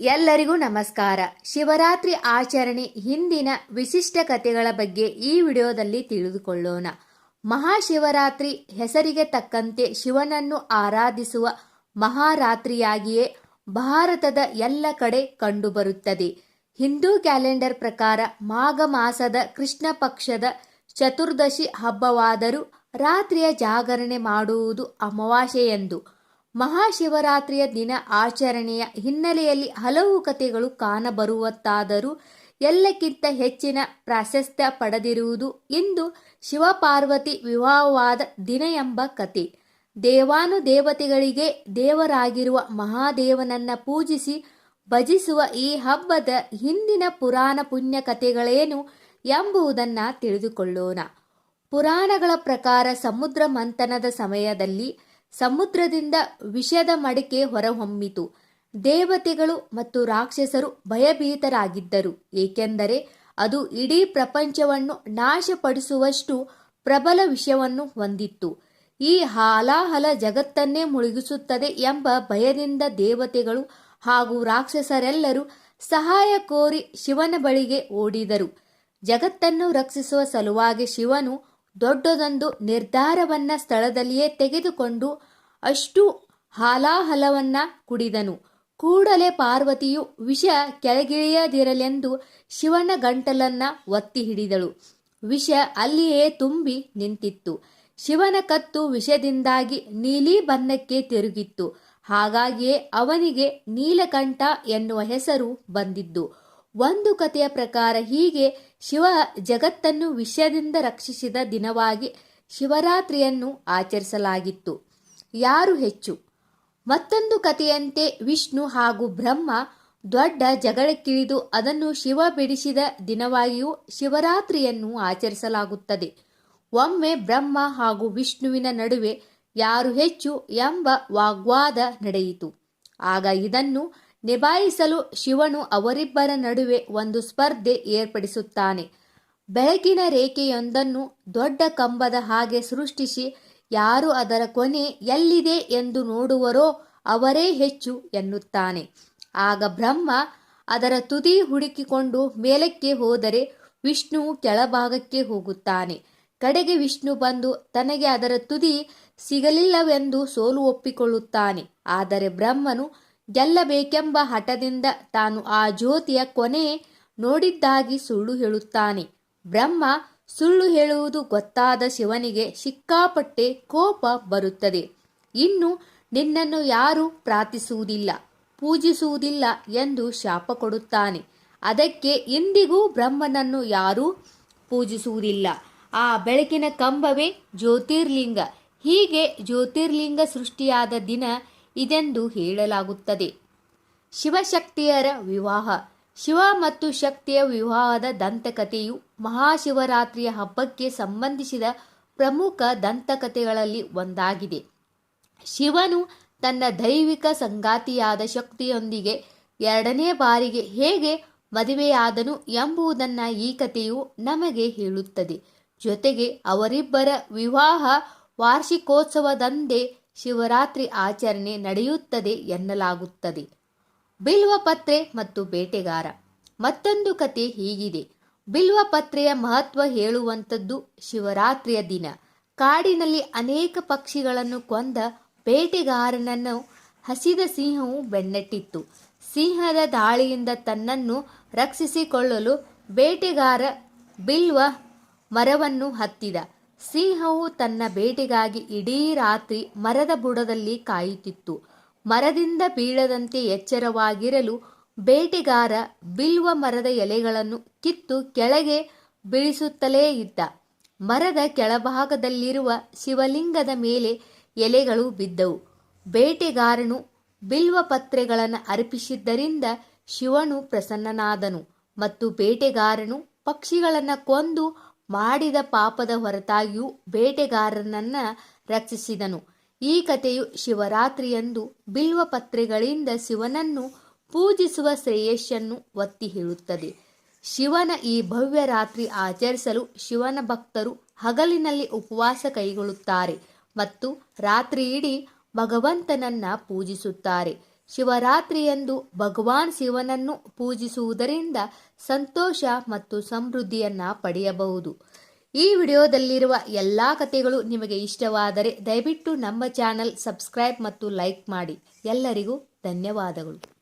ಎಲ್ಲರಿಗೂ ನಮಸ್ಕಾರ. ಶಿವರಾತ್ರಿ ಆಚರಣೆ ಹಿಂದಿನ ವಿಶಿಷ್ಟ ಕಥೆಗಳ ಬಗ್ಗೆ ಈ ವಿಡಿಯೋದಲ್ಲಿ ತಿಳಿದುಕೊಳ್ಳೋಣ. ಮಹಾಶಿವರಾತ್ರಿ ಹೆಸರಿಗೆ ತಕ್ಕಂತೆ ಶಿವನನ್ನು ಆರಾಧಿಸುವ ಮಹಾರಾತ್ರಿಯಾಗಿಯೇ ಭಾರತದ ಎಲ್ಲ ಕಡೆ ಕಂಡುಬರುತ್ತದೆ. ಹಿಂದೂ ಕ್ಯಾಲೆಂಡರ್ ಪ್ರಕಾರ ಮಾಘ ಮಾಸದ ಕೃಷ್ಣ ಪಕ್ಷದ ಚತುರ್ದಶಿ ಹಬ್ಬವಾದರೂ ರಾತ್ರಿಯ ಜಾಗರಣೆ ಮಾಡುವುದು ಅಮಾವಾಸ್ಯೆಯೆಂದು. ಮಹಾಶಿವರಾತ್ರಿಯ ದಿನ ಆಚರಣೆಯ ಹಿನ್ನೆಲೆಯಲ್ಲಿ ಹಲವು ಕಥೆಗಳು ಕಾಣಬರುವತ್ತಾದರೂ ಎಲ್ಲಕ್ಕಿಂತ ಹೆಚ್ಚಿನ ಪ್ರಾಶಸ್ತ್ಯ ಪಡೆದಿರುವುದು ಇಂದು ಶಿವಪಾರ್ವತಿ ವಿವಾಹವಾದ ದಿನ ಎಂಬ ಕತೆ ದೇವಾನುದೇವತೆಗಳಿಗೆ ದೇವರಾಗಿರುವ ಮಹಾದೇವನನ್ನ ಪೂಜಿಸಿ ಭಜಿಸುವ ಈ ಹಬ್ಬದ ಹಿಂದಿನ ಪುರಾಣ ಪುಣ್ಯ ಕಥೆಗಳೇನು ಎಂಬುದನ್ನು ತಿಳಿದುಕೊಳ್ಳೋಣ. ಪುರಾಣಗಳ ಪ್ರಕಾರ ಸಮುದ್ರ ಮಂಥನದ ಸಮಯದಲ್ಲಿ ಸಮುದ್ರದಿಂದ ವಿಷದ ಮಡಿಕೆ ಹೊರಹೊಮ್ಮಿತು. ದೇವತೆಗಳು ಮತ್ತು ರಾಕ್ಷಸರು ಭಯಭೀತರಾಗಿದ್ದರು. ಏಕೆಂದರೆ ಅದು ಇಡೀ ಪ್ರಪಂಚವನ್ನು ನಾಶಪಡಿಸುವಷ್ಟು ಪ್ರಬಲ ವಿಷವನ್ನು ಹೊಂದಿತ್ತು. ಈ ಹಾಲಾಹಲ ಜಗತ್ತನ್ನೇ ಮುಳುಗಿಸುತ್ತದೆ ಎಂಬ ಭಯದಿಂದ ದೇವತೆಗಳು ಹಾಗೂ ರಾಕ್ಷಸರೆಲ್ಲರೂ ಸಹಾಯ ಕೋರಿ ಶಿವನ ಬಳಿಗೆ ಓಡಿದರು. ಜಗತ್ತನ್ನು ರಕ್ಷಿಸುವ ಸಲುವಾಗಿ ಶಿವನು ದೊಡ್ಡದೊಂದು ನಿರ್ಧಾರವನ್ನ ಸ್ಥಳದಲ್ಲಿಯೇ ತೆಗೆದುಕೊಂಡು ಅಷ್ಟು ಹಾಲಾಹಲವನ್ನ ಕುಡಿದನು. ಕೂಡಲೇ ಪಾರ್ವತಿಯು ವಿಷ ಕೆಳಗಿಳಿಯದಿರಲೆಂದು ಶಿವನ ಗಂಟಲನ್ನ ಒತ್ತಿ ಹಿಡಿದಳು. ವಿಷ ಅಲ್ಲಿಯೇ ತುಂಬಿ ನಿಂತಿತ್ತು. ಶಿವನ ಕತ್ತು ವಿಷದಿಂದಾಗಿ ನೀಲಿ ಬಣ್ಣಕ್ಕೆ ತಿರುಗಿತ್ತು. ಹಾಗಾಗಿಯೇ ಅವನಿಗೆ ನೀಲಕಂಠ ಎನ್ನುವ ಹೆಸರು ಬಂದಿದ್ದು. ಒಂದು ಕಥೆಯ ಪ್ರಕಾರ ಹೀಗೆ ಶಿವ ಜಗತ್ತನ್ನು ವಿಷಯದಿಂದ ರಕ್ಷಿಸಿದ ದಿನವಾಗಿ ಶಿವರಾತ್ರಿಯನ್ನು ಆಚರಿಸಲಾಗಿತ್ತು. ಯಾರು ಹೆಚ್ಚು? ಮತ್ತೊಂದು ಕಥೆಯಂತೆ ವಿಷ್ಣು ಹಾಗೂ ಬ್ರಹ್ಮ ದೊಡ್ಡ ಜಗಳಕ್ಕಿಳಿದು ಅದನ್ನು ಶಿವ ಬಿಡಿಸಿದ ದಿನವಾಗಿಯೂ ಶಿವರಾತ್ರಿಯನ್ನು ಆಚರಿಸಲಾಗುತ್ತದೆ. ಒಮ್ಮೆ ಬ್ರಹ್ಮ ಹಾಗೂ ವಿಷ್ಣುವಿನ ನಡುವೆ ಯಾರು ಹೆಚ್ಚು ಎಂಬ ವಾಗ್ವಾದ ನಡೆಯಿತು. ಆಗ ಇದನ್ನು ನಿಭಾಯಿಸಲು ಶಿವನು ಅವರಿಬ್ಬರ ನಡುವೆ ಒಂದು ಸ್ಪರ್ಧೆ ಏರ್ಪಡಿಸುತ್ತಾನೆ. ಬೆಳಕಿನ ರೇಖೆಯೊಂದನ್ನು ದೊಡ್ಡ ಕಂಬದ ಹಾಗೆ ಸೃಷ್ಟಿಸಿ ಯಾರು ಅದರ ಕೊನೆ ಎಲ್ಲಿದೆ ಎಂದು ನೋಡುವರೋ ಅವರೇ ಹೆಚ್ಚು ಎನ್ನುತ್ತಾನೆ. ಆಗ ಬ್ರಹ್ಮ ಅದರ ತುದಿ ಹುಡುಕಿಕೊಂಡು ಮೇಲಕ್ಕೆ ಹೋದರೆ ವಿಷ್ಣುವು ಕೆಳಭಾಗಕ್ಕೆ ಹೋಗುತ್ತಾನೆ. ಕಡೆಗೆ ವಿಷ್ಣು ಬಂದು ತನಗೆ ಅದರ ತುದಿ ಸಿಗಲಿಲ್ಲವೆಂದು ಸೋಲು ಒಪ್ಪಿಕೊಳ್ಳುತ್ತಾನೆ. ಆದರೆ ಬ್ರಹ್ಮನು ಗೆಲ್ಲಬೇಕೆಂಬ ಹಠದಿಂದ ತಾನು ಆ ಜ್ಯೋತಿಯ ಕೊನೆ ನೋಡಿದ್ದಾಗಿ ಸುಳ್ಳು ಹೇಳುತ್ತಾನೆ. ಬ್ರಹ್ಮ ಸುಳ್ಳು ಹೇಳುವುದು ಗೊತ್ತಾದ ಶಿವನಿಗೆ ಸಿಕ್ಕಾಪಟ್ಟೆ ಕೋಪ ಬರುತ್ತದೆ. ಇನ್ನು ನಿನ್ನನ್ನು ಯಾರೂ ಪ್ರಾರ್ಥಿಸುವುದಿಲ್ಲ, ಪೂಜಿಸುವುದಿಲ್ಲ ಎಂದು ಶಾಪ ಕೊಡುತ್ತಾನೆ. ಅದಕ್ಕೆ ಇಂದಿಗೂ ಬ್ರಹ್ಮನನ್ನು ಯಾರೂ ಪೂಜಿಸುವುದಿಲ್ಲ. ಆ ಬೆಳಕಿನ ಕಂಬವೇ ಜ್ಯೋತಿರ್ಲಿಂಗ. ಹೀಗೆ ಜ್ಯೋತಿರ್ಲಿಂಗ ಸೃಷ್ಟಿಯಾದ ದಿನ ಇದೆಂದು ಹೇಳಲಾಗುತ್ತದೆ. ಶಿವಶಕ್ತಿಯರ ವಿವಾಹ. ಶಿವ ಮತ್ತು ಶಕ್ತಿಯ ವಿವಾಹದ ದಂತಕಥೆಯು ಮಹಾಶಿವರಾತ್ರಿಯ ಹಬ್ಬಕ್ಕೆ ಸಂಬಂಧಿಸಿದ ಪ್ರಮುಖ ದಂತಕಥೆಗಳಲ್ಲಿ ಒಂದಾಗಿದೆ. ಶಿವನು ತನ್ನ ದೈವಿಕ ಸಂಗಾತಿಯಾದ ಶಕ್ತಿಯೊಂದಿಗೆ ಎರಡನೇ ಬಾರಿಗೆ ಹೇಗೆ ಮದುವೆಯಾದನು ಎಂಬುದನ್ನು ಈ ಕಥೆಯು ನಮಗೆ ಹೇಳುತ್ತದೆ. ಜೊತೆಗೆ ಅವರಿಬ್ಬರ ವಿವಾಹ ವಾರ್ಷಿಕೋತ್ಸವದಂದೇ ಶಿವರಾತ್ರಿ ಆಚರಣೆ ನಡೆಯುತ್ತದೆ ಎನ್ನಲಾಗುತ್ತದೆ. ಬಿಲ್ವಪತ್ರೆ ಮತ್ತು ಬೇಟೆಗಾರ. ಮತ್ತೊಂದು ಕತೆ ಹೀಗಿದೆ. ಬಿಲ್ವಪತ್ರೆಯ ಮಹತ್ವ ಹೇಳುವಂಥದ್ದು ಶಿವರಾತ್ರಿಯ ದಿನ. ಕಾಡಿನಲ್ಲಿ ಅನೇಕ ಪಕ್ಷಿಗಳನ್ನು ಕೊಂದ ಬೇಟೆಗಾರನನ್ನು ಹಸಿದ ಸಿಂಹವು ಬೆನ್ನಟ್ಟಿತ್ತು. ಸಿಂಹದ ದಾಳಿಯಿಂದ ತನ್ನನ್ನು ರಕ್ಷಿಸಿಕೊಳ್ಳಲು ಬೇಟೆಗಾರ ಬಿಲ್ವ ಮರವನ್ನು ಹತ್ತಿದ. ಸಿಂಹವು ತನ್ನ ಬೇಟೆಗಾಗಿ ಇಡೀ ರಾತ್ರಿ ಮರದ ಬುಡದಲ್ಲಿ ಕಾಯುತ್ತಿತ್ತು. ಮರದಿಂದ ಬೀಳದಂತೆ ಎಚ್ಚರವಾಗಿರಲು ಬೇಟೆಗಾರ ಬಿಲ್ವ ಮರದ ಎಲೆಗಳನ್ನು ಕಿತ್ತು ಕೆಳಗೆ ಬೀಳಿಸುತ್ತಲೇ ಇದ್ದ. ಮರದ ಕೆಳಭಾಗದಲ್ಲಿರುವ ಶಿವಲಿಂಗದ ಮೇಲೆ ಎಲೆಗಳು ಬಿದ್ದವು. ಬೇಟೆಗಾರನು ಬಿಲ್ವ ಪತ್ರೆಗಳನ್ನು ಅರ್ಪಿಸಿದ್ದರಿಂದ ಶಿವನು ಪ್ರಸನ್ನನಾದನು ಮತ್ತು ಬೇಟೆಗಾರನು ಪಕ್ಷಿಗಳನ್ನು ಕೊಂದು ಮಾಡಿದ ಪಾಪದ ಹೊರತಾಗಿಯೂ ಬೇಟೆಗಾರನನ್ನ ರಕ್ಷಿಸಿದನು. ಈ ಕಥೆಯು ಶಿವರಾತ್ರಿಯಂದು ಬಿಲ್ವ ಪತ್ರೆಗಳಿಂದ ಶಿವನನ್ನು ಪೂಜಿಸುವ ಶ್ರೇಯಸ್ಸನ್ನು ಒತ್ತಿ ಹೇಳುತ್ತದೆ. ಶಿವನ ಈ ಭವ್ಯ ರಾತ್ರಿ ಆಚರಿಸಲು ಶಿವನ ಭಕ್ತರು ಹಗಲಿನಲ್ಲಿ ಉಪವಾಸ ಕೈಗೊಳ್ಳುತ್ತಾರೆ ಮತ್ತು ರಾತ್ರಿಯಿಡೀ ಭಗವಂತನನ್ನ ಪೂಜಿಸುತ್ತಾರೆ. ಶಿವರಾತ್ರಿಯಂದು ಭಗವಾನ್ ಶಿವನನ್ನು ಪೂಜಿಸುವುದರಿಂದ ಸಂತೋಷ ಮತ್ತು ಸಮೃದ್ಧಿಯನ್ನ ಪಡೆಯಬಹುದು. ಈ ವಿಡಿಯೋದಲ್ಲಿರುವ ಎಲ್ಲ ಕಥೆಗಳು ನಿಮಗೆ ಇಷ್ಟವಾದರೆ ದಯವಿಟ್ಟು ನಮ್ಮ ಚಾನಲ್ ಸಬ್ಸ್ಕ್ರೈಬ್ ಮತ್ತು ಲೈಕ್ ಮಾಡಿ. ಎಲ್ಲರಿಗೂ ಧನ್ಯವಾದಗಳು.